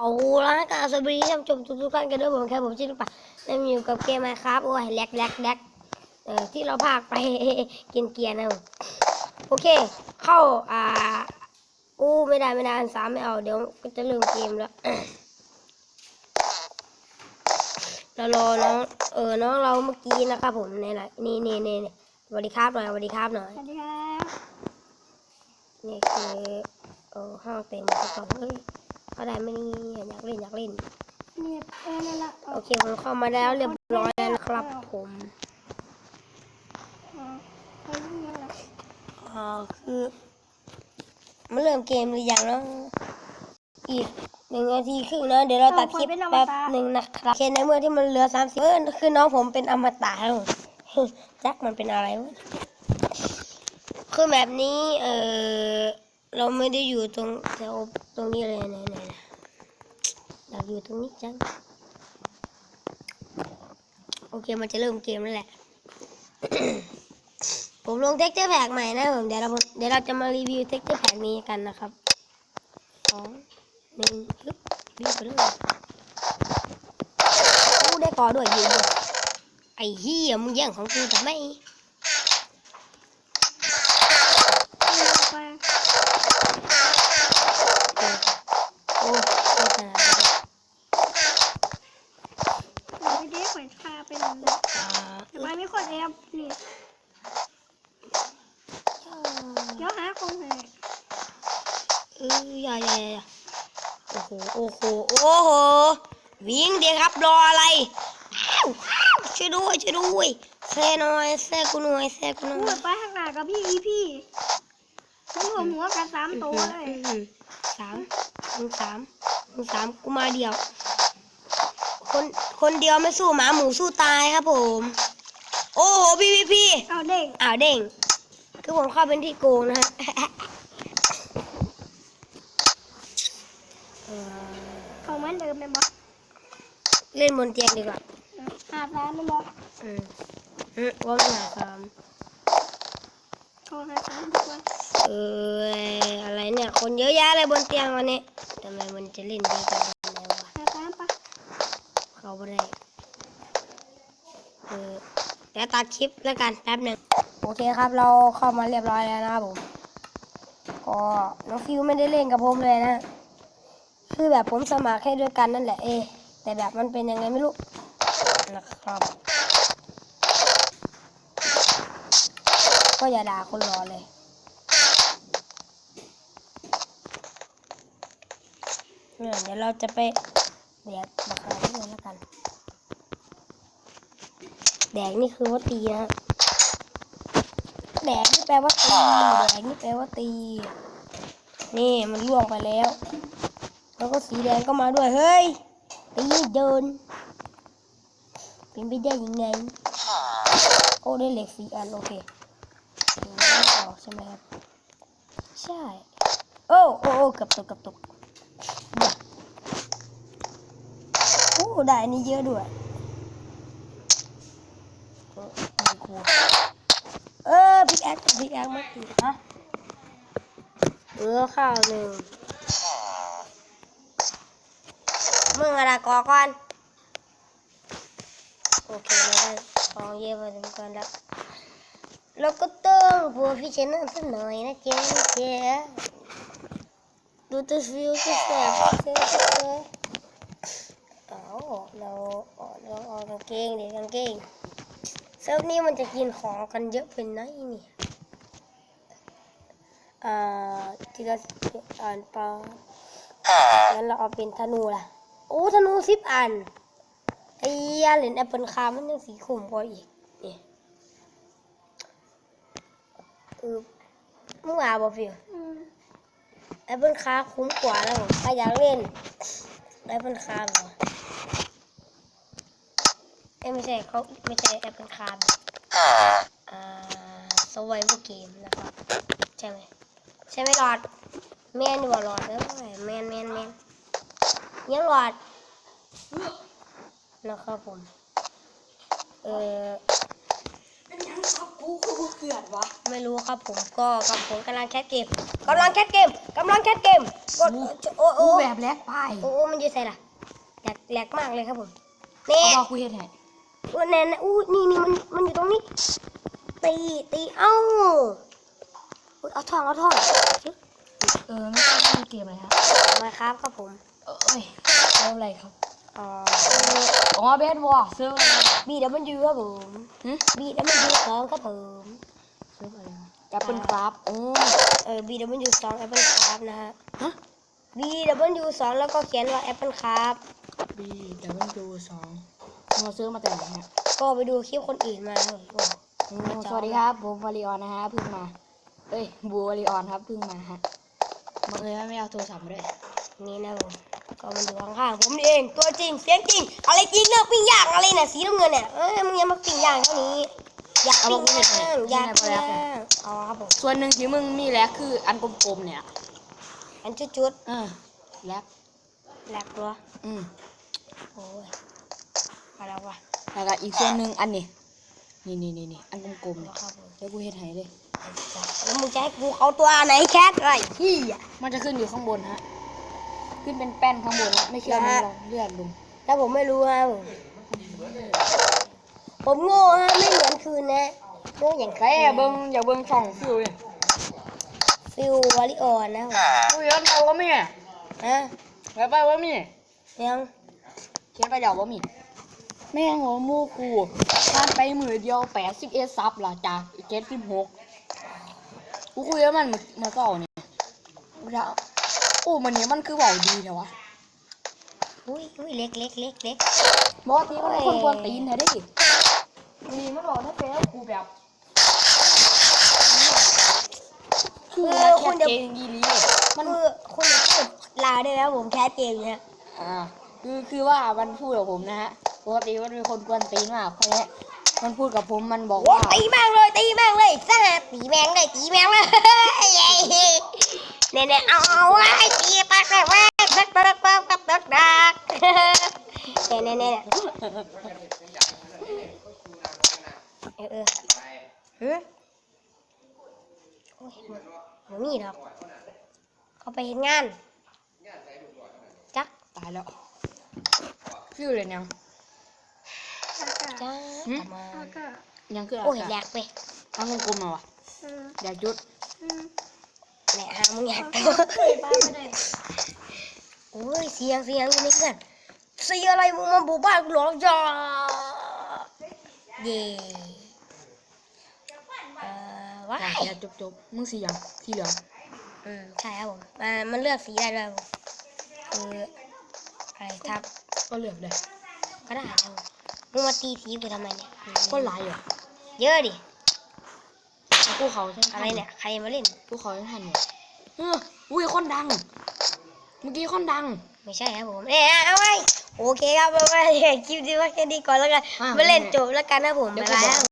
เอาละกราบสวัสดีท่านผู้ชมทุกๆท่านกันด้วยผมแค่ผมชื่อลูกป่าได้มาอยู่กับเกมไมครับโอ้ยแลกแลกแลกเออที่เราพากไปกินเกียร์นะผมโอเค เข้าอ่าอู้ไม่ได้ไม่ได้อันสามไม่เอาเดี๋ยวก็จะเริ่มเกมแล้วเรารอน้องเออน้องเราเมื่อกี้นะครับผมในไหนนี่นี่นี่นี่สวัสดีครับหน่อยสวัสดีครับหน่อยสวัสดีครับนี่คือเออห้องเต็มแล้วก็เฮ้ย เขาได้ไม่นี่อยากเล่นอยากเล่น นี่เออนั่นละโอเคผมเข้ามาแล้วเรียบร้อยแล้วนะครับ ผมอ๋อเอาเรื่องนั้นละอ่าคือมาเริ่มเกมหรือยังเนาะอีกหนึ่งนาทีครึ่งนะเดี๋ยวเราตัดคลิปแป๊บหนึ่งนะครับโอเคในเมื่อที่มันเหลือสามสิบเออคือน้องผมเป็นอมตะแล้วแจ็คมันเป็นอะไรวะคือแบบนี้เออ เราไม่ได้อยู่ตรงแถวตรงนี้เลยไหนไหนอยากอยู่ตรงนี้จังโอเคมันจะเริ่มเกมแล้วแหละ ผมลงเท็กเจอร์แพกใหม่นะผมเดี๋ยวเราเดี๋ยวเราจะมารีวิวเท็กเจอร์แพกนี้กันนะครับสองหนึ่งฮึบรีบไปเลยกูได้กอด้วยยืนด้วยไอ้เหี้ยมึงแย่งของกูทำไม เอาลงไป เออโอ้โอ้ขนาดนั้น เอาไปได้ข่อยคาไปหนึ่งเลยอ่าเดี๋ยวไปไม่คนแอบนี่เดี๋ยวหาคงเลยเอออย่าอย่าอย่าอย่าโอ้โห โอ้โห โอ้โห วิ่งเดี๋ยวครับ รออะไรอ้าวช่วยด้วย ช่วยด้วยแซ่หน่อยแซ่กูหน่อยแซ่กูหน่พูอยดไปข้างหน้ากับพี่อีพี่ผมหัวหัวกันสามตัวเลยอื้อหือสามมึงสามมึงสามกูมาเดียว คนคนเดียวไม่สู้หมาหมูสู้ตายครับผม โอ้โหพี่พี่พี่เอาเด้งอ้าวเด้งคือผมเข้าเป็นที่โกงนะฮะเอ่อเขาเหมือนเดิมเลยบอสเล่นบนเตียงดีกว่าหาร้านเลยบอสอืมอืมว่าไม่หาคเขาหาร้านทุกวันำเอออะไรเนี่ย คนเยอะแยะเลยบนเตียงวันนี้ทำไมมันจะเล่นดีกันได้วะหาร้านปะ เขาไม่ได้เออเดี๋ยวตัดคลิปแล้วกันแป๊บหนึ่งโอเคครับเราเข้ามาเรียบร้อยแล้วนะครับผมก็น้องฟิวไม่ได้เล่นกับผมเลยนะ คือแบบผมสมัครให้ด้วยกันนั่นแหละเอ แต่แบบมันเป็นยังไงไม่รู้นะครับก็อย่าด่าคนรอเลย เดี๋ยวเราจะไป แดกราคาที่นี่แล้วกัน แดกนี่คือว่าตีนะแดกนี่แปลว่าตีแดกนี่แปลว่าตี นี่มันล่วงไปแล้ว แล้วก็สีแดงก็มาด้วย เฮ้ยตีเดินเป็นไปได้ยังไง โอ้ได้เหล็กสีอันโอเคต่อใช่ไหมครับ ใช่ โอ้โอ้เกับตกเกับตกอย่าโอ้ ได้อันนี้เยอะด้วยเออไม่กลัวเออพิกแอคพิกแอคมาตีฮะเออข้าวหนึ่งมึงอะไรกอก่อนโอเคเราได้ของเยอะพอสมควรแล้วเราก็ต้องบัวพิชนะสักหน่อยนะเจ๊เจ๊ดูตัวฟิวตัวแสบเจ๊ เจ๊เอาเราเอาเราเอากางเกงเดี๋ยวกางเกงเซิร์ฟนี้มันจะกินของกันเยอะเป็นไหนนี่อ่าทีละอ่านปลางั้นเราเอาเป็นธนูล่ะ โอ้ธนูสิบอันไอ้ยาเหรียญแอปเปิลคาร์มันยังสีขุ่มกว่าอีกนี่เออมึงว่าบ่ฟิวอืมแอปเปิลคาร์คุ้มกว่าแล้วผมถ้าอยากเล่นแอปเปิลคาร์บ่ เอ้ยไม่ใช่เขาไม่ใช่แอปเปิลคาร์อ่าสวายเกมนะครับใช่ไหมใช่ไหมหลอดแมนดีกว่าหลอดแล้วแมนแมนแมนยังหลอดนะครับผม เออยังซับกูกูเกิดวะ ไม่รู้ครับผมก็กับผมกำลังแคสเกมกำลังแคสเกมกำลังแคสเกมกดโอ้โอ้กูแบบแลกไปโอ้โอ้มันอยู่ใส่ล่ะแหลกแหลกมากเลยครับผมนี่เอากูเฮ็ดให้ อู้แน่นอู้นี่นี่มันมันอยู่ตรงนี้ ตีตีเอ้าอุ๊ยเอาทองเอาทองเออไม่ใช่ไม่มีเกมอะไรครับเอามาครับครับผมเอ้ยเอาอะไรครับอ๋ออ๋อเบสบอลเซิร์ฟอะไรบีดับเบิลยูครับผมหึบีดับเบิลยูสองครับผมเซิร์ฟอะไรแอปเปิลครับโอ้เออ B W สอง Apple Craft นะฮะฮะ B W สองแล้วก็เขียนว่า Apple Craft บีดับเบิลยูสอง เราซื้อมาแต่ไหนฮะก็ไปดูคลิปคนอื่นมาครับผมโอ้สวัสดีครับ ผมวาริออนนะฮะเพิ่งมาเอ้ยบูวาริออนครับเพิ่งมาฮะบังเอิญว่าไม่เอาโทรศัพท์มาด้วยนี่นะผมก็มันอยู่ข้างๆผมนี่เองตัวจริงเสียงจริงอะไรจริงเรื่องปิ้งย่างอะไรเนี่ยสีน้ำเงินเนี่ยเอ้ยมึงอยังมาปิ้งย่างเท่านี้อยากปิ้งย่างอยากปิ้งย่างอ๋อครับผมส่วนหนึ่งที่มึงมีแลกคืออันกลมๆเนี่ยอันจุดเออแลกๆแหลกตัวอืมโอ้ย มาแล้ววะแล้วก็อีกส่วนหนึ่งอันนี้นี่นี่นี่นี่อันกลมๆเนี่ยครับผมเดี๋ยวกูเฮ็ดให้เลยแล้วมึงจะให้กูเอาตัวไหนแคทอะไรพี่อะมันจะขึ้นอยู่ข้างบนฮะ ขึ้นเป็นแป้นข้างบนฮะไม่เชื่อมึงลองเลื่อนดูถ้าผมไม่รู้ฮะผมผมโง่ฮะไม่เหมือนคืนนะโง่อย่างแค่เบิ้งอย่าเบิ้งช่องฟิวเลยฟิลวอลิออนนะผมกูย้อนไปว่ามีฮะแล้วไปว่ามียังเขียนไปเดี๋ยวว่ามี แม่งหัวมูกูผ่านไปมือเดียวแปดสิบเอ็ดซับล่ะจากเจ็ดสิบหกกูคุยกับมันเมื่อเมื่อก่อนเนี่ยกูจะโอ้มันเนี่ยมันคือเบาดีแต่วะอุ้ยอุ้ยเล็กเล็กเล็กเล็กบอกทีมันเป็นคนกวนตีนแท้ดิมีมันบอกถ้าเฟซกูแบบคือแค่คุณจะเกงยีรีมันคือคุณจะพูดลาวได้แล้วผมแคสเกมเนี่ยอ่าคือคือว่ามันพูดกับผมนะฮะ ปกติมันเป็นคนกวนตีนมากเพราะเนี้ยมันพูดกับผมมันบอกโอ้ว่าตีแม่งเลยตีแม่งเลยสหตีแม่งเลยตีแม่งเลยเนี่ยเนี่ยเอาเอาไว้ตีปากเลยไว้ปักปักปักปักปักปักเนี่ยเนี่ยเนี่ยเออเออฮึโอ้ยมันมีดอกเขาไปเห็นงาน จักตายแล้วฟิวเลยยัง จ้าหึ กลับมาแล้วก็ยังคืออะโอ้ยไรแหลกไปตั้งกลมๆมาวะเออแดกยุดอืมแหลกหามึงอยากตัวโอ้ยเสียงเสียงอยู่นี่เพื่อนเสียงอะไรมึงมาบุกบ้านกูหรอกจ้าเย่เอ่อว้าอยากจบจบๆมึงสียังสีเหลืองอืมใช่ครับผมอ่ามันเลือกสีได้ด้วยครับผมคืออะไรทับก็เหลือกเลยก็ได้ครับผม มึงมาตีทีกูทำไมเนี่ยก็หลายอยู่เยอะดิกูเขาใช่ไหมอะไรเนี่ย ใครมาเล่นกูเขาใช่ทันเนี่ยเอออุ้ยคนดัง เมื่อกี้คนดัง ไม่ใช่ครับผมเอ้ยเอาไว้โอเคครับเอาไว้คลิปนี้ไว่าแค่นี้ก่อนแล้วกันอะมาเล่นจบแล้วกันนะผมเดี๋ยวบ๊ายกูบายบอกครับ